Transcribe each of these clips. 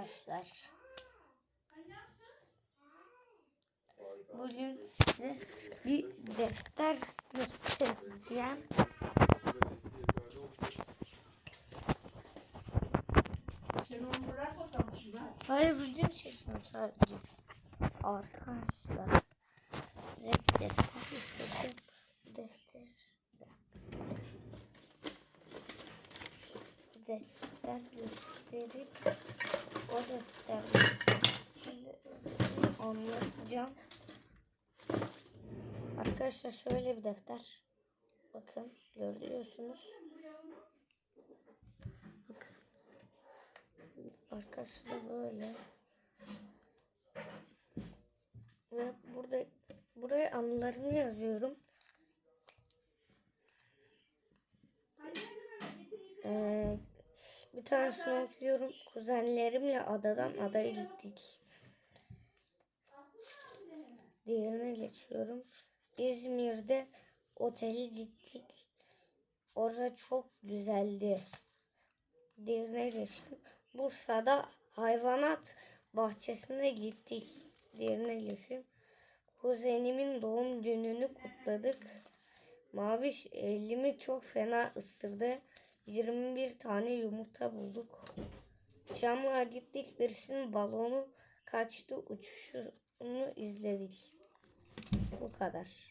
arkadaşlar. Bugün size bir defter göstereceğim. Hayır video çekiyorum sadece. Arkadaşlar size bir defter göstereceğim. Bu defter bir dakika. Bir defter gösterip o defter anlatacağım. Arkadaşlar şöyle bir defter. Bakın görüyorsunuz. Bakın. Arkası da böyle. Ve burada buraya anılarımı yazıyorum. Ee, bir tanesini okuyorum. Kuzenlerimle adadan adaya gittik. Diğerine geçiyorum. İzmir'de otele gittik. Orada çok güzeldi. Diğerine geçtim. Bursa'da hayvanat bahçesine gittik. Diğerine geçiyorum. Kuzenimin doğum gününü kutladık. Maviş elimi çok fena ısırdı. 21 tane yumurta bulduk. Çamlığa gittik. Birisinin balonu kaçtı. Uçuşunu izledik. Bu kadar.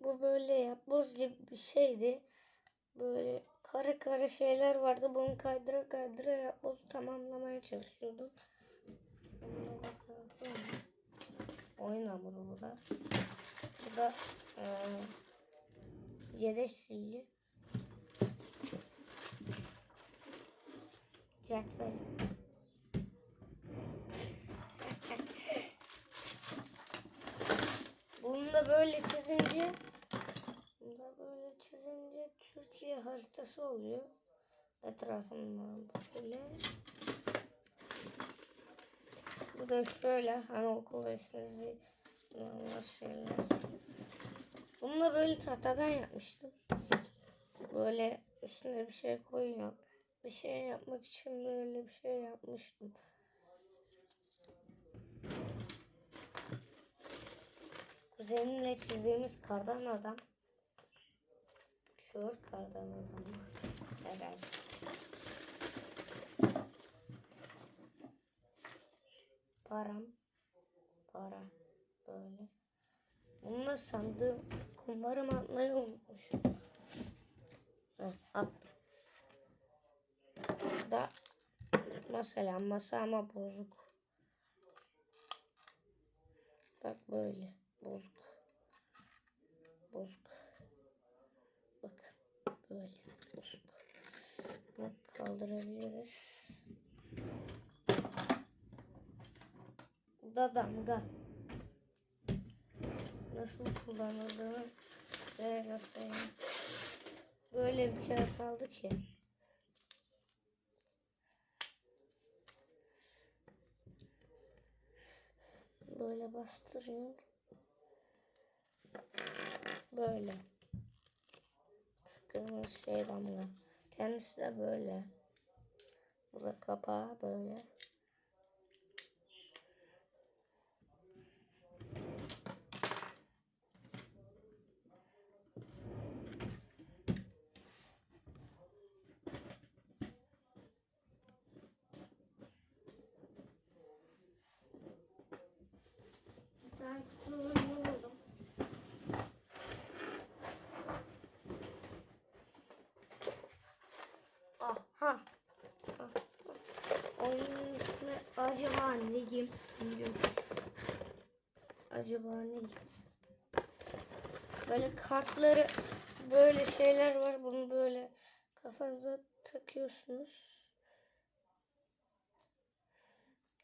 Bu böyle yapboz gibi bir şeydi. Böyle kare kare şeyler vardı. Bunu kaydıra kaydıra yapbozu tamamlamaya çalışıyordum. Oyun hamuru bu da. Bu da eee yedek silgi. Cetvel. Bunu da böyle çizince Türkiye haritası oluyor. Etrafından böyle. Bu da şöyle hani okul ismi normal şeyler. Bunu da böyle tahtadan yapmıştım. Böyle üstüne bir şey koyuyorum. Bir şey yapmak için böyle bir şey yapmıştım. Kuzenimle çizdiğimiz kardan adam. Kör kardan adam. Herhalde. Param. Para. Böyle. Bununla sandığım kumbarımı atmayı unutmuşum. Heh, attım. Da mesela masa ama bozuk. Bak böyle. Bozuk. Bozuk. Bak böyle. Bunu kaldırabiliriz. Da damga. Nasıl kullanıldığını size göstereyim. Böyle bir kağıt aldık ya. Böyle bastırıyorum. Böyle. Kırmızı şey damla. Kendisi de böyle. Bu da kapağı böyle. Bir tane kutularını buldum. Aha. Ah, ah. Oyunun ismi acaba ne diyeyim. Acaba ne. Böyle kartları böyle şeyler var. Bunu böyle kafanıza takıyorsunuz.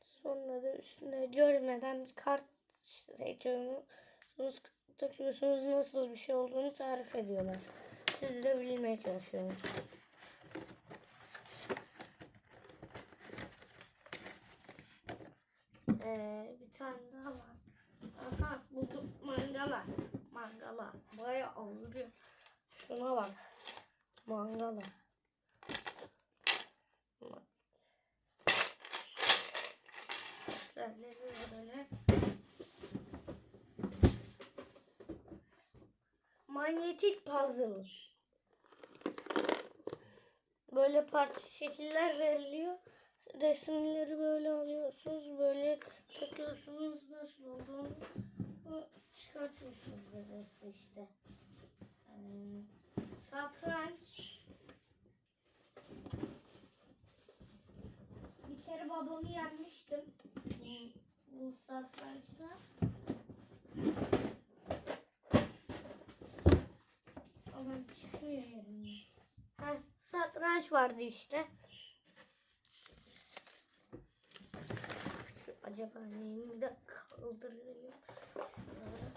Sonra da üstüne görmeden bir kart seçiyorsunuz. takıyorsunuz nasıl bir şey olduğunu tarif ediyorlar. Siz de bilmeye çalışıyorsunuz. Ee, bir tane daha var. Aha buldum mangala. Mangala. Bayağı ağırıyor. Şuna bak. Mangala. Ma- Seslerleri böyle. Manyetik puzzle. Böyle parça şekiller veriliyor. Resimleri böyle alıyorsunuz. Böyle takıyorsunuz. Nasıl olduğunu çıkartıyorsunuz resmi işte. Hmm, Satranç. Bir kere babamı yenmiştim. Hmm, Bu satrançta. Ama çıkmıyor yerimden. Heh, satranç vardı işte. Şu acaba neyimi de kaldırayım. Şuraya.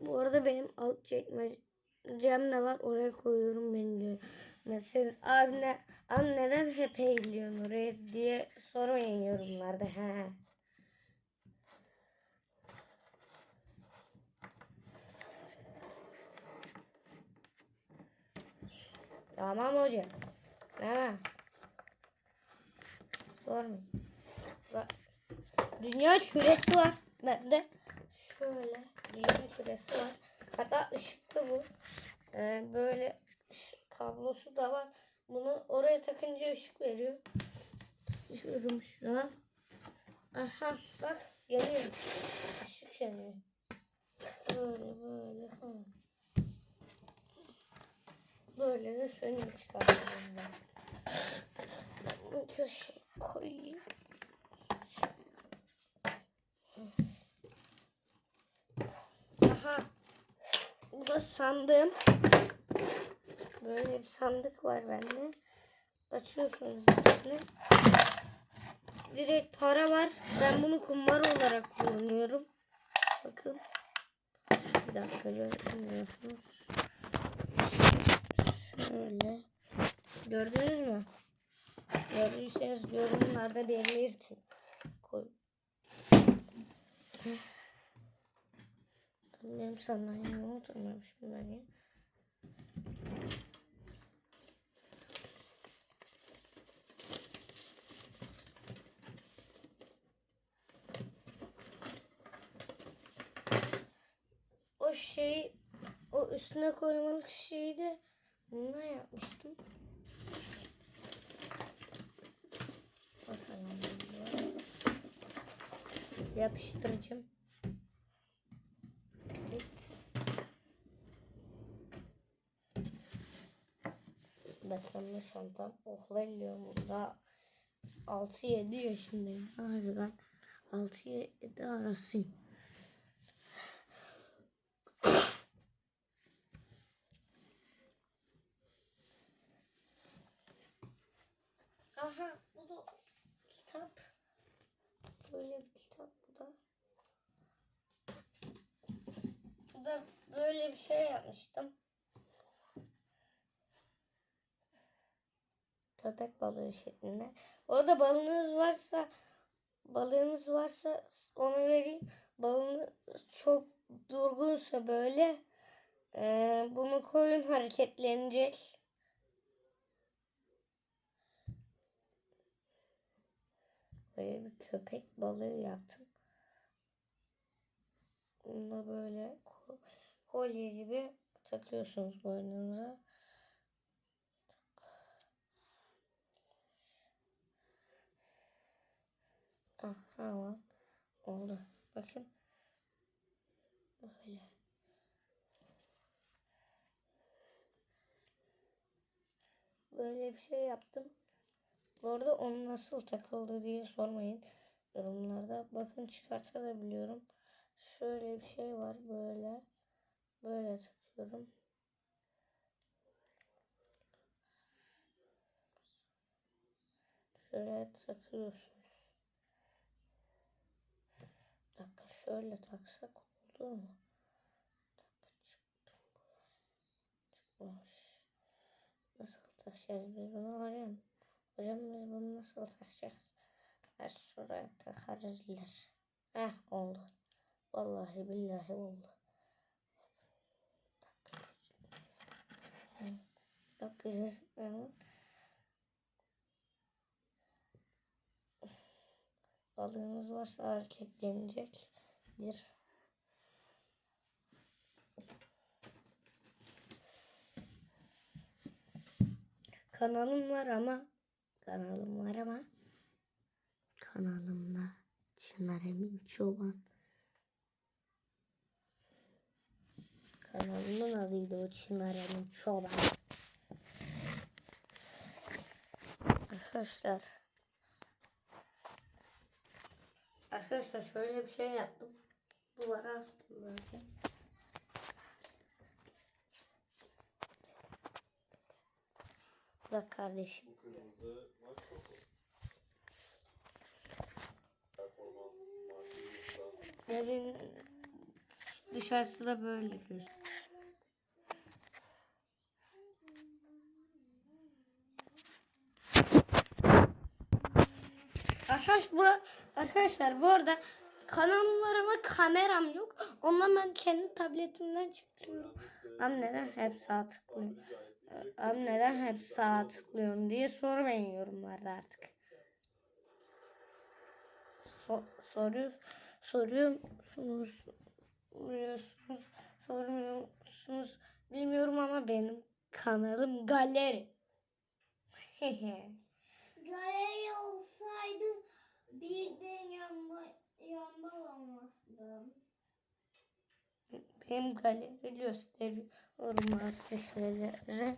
Bu arada benim alt çekmecem de var. Oraya koyuyorum beni diyor. Mesela abi, ne, abi neden hep eğiliyorsun oraya diye sormayın yorumlarda. He. Tamam hocam. Tamam. Sormayın. Dünya küresi var. Bende şöyle dünya küresi var. Hatta ışıklı bu. Ee, böyle kablosu da var. Bunu oraya takınca ışık veriyor. Bakıyorum şu an. Aha bak yanıyor. Işık yanıyor. Böyle böyle. Ha. Böyle de sönüyor çıkarttığımızda. Bunu köşeye koyayım. Aha. Bu da sandığım. Böyle bir sandık var bende. Açıyorsunuz içine. Direkt para var. Ben bunu kumbar olarak kullanıyorum. Bakın. Bir dakika görmüyorsunuz. Şöyle. Gördünüz mü? Gördüyseniz yorumlarda belirtin. Koy. Benim sandalyeme oturmamışım ben ya. O şey, o üstüne koymalık şeyi de bununla yapmıştım. Yapıştıracağım. Beslenme çantam. Ohlaylıyorum burada. 6-7 yaşındayım. Abi ben 6-7 arasıyım. Aha bu da kitap. Böyle bir kitap bu da. Bu da böyle bir şey yapmıştım. Köpek balığı şeklinde. Orada balığınız varsa balığınız varsa onu vereyim. Balığınız çok durgunsa böyle eee, bunu koyun hareketlenecek. Böyle bir köpek balığı yaptım. Bunu da böyle ko- kolye gibi takıyorsunuz boynunuza. Tamam. Oldu. Bakın. Böyle. Böyle bir şey yaptım. Bu arada onu nasıl takıldı diye sormayın yorumlarda. Bakın çıkartabiliyorum. Şöyle bir şey var böyle. Böyle takıyorum. Şöyle takıyorsunuz. şöyle taksak olur mu? Tak çıktı. Nasıl takacağız biz bunu hocam? Hocam biz bunu nasıl takacağız? Ha şuraya takarız iler. Heh oldu. Vallahi billahi oldu. Bak resmen. Balığınız varsa erkeklenecek hareketlenecektir. Kanalım var ama kanalım var ama kanalımda Çınar Emin Çoban. Kanalımın adıydı o Çınar Emin Çoban. Arkadaşlar. Arkadaşlar şöyle bir şey yaptım duvara astım böyle Bak kardeşim Kırmızı maç topu. Performans marşımızdan Evin dışarısı da böyle gözüküyor. Arkadaş bura, arkadaşlar bu arada kanallarıma kameram yok. Ondan ben kendi tabletimden çıkıyorum. Am neden hep sağ tıklıyorum? Am neden hep sağ tıklıyorum diye sormayın yorumlarda artık. So soruyor, soruyorsunuz, soruyorsunuz, sormuyorsunuz. Bilmiyorum ama benim kanalım galeri. Galeri olsaydı benim galeri gösteriyorum arkadaşlara.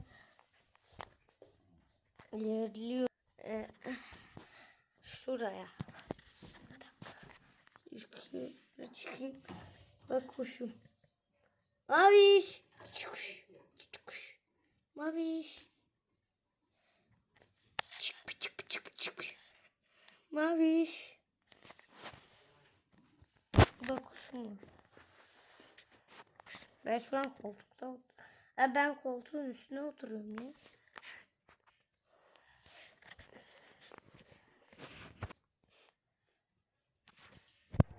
İlerliyor. Ee, şuraya. Bir dakika. Yukarı çıkayım. Bak kuşum. Maviş. Çiçi kuş. Kuş. Maviş. Çık çık çık çık. Maviş. Bak kuşum var. Ben şu an koltukta ben koltuğun üstüne oturuyorum ya.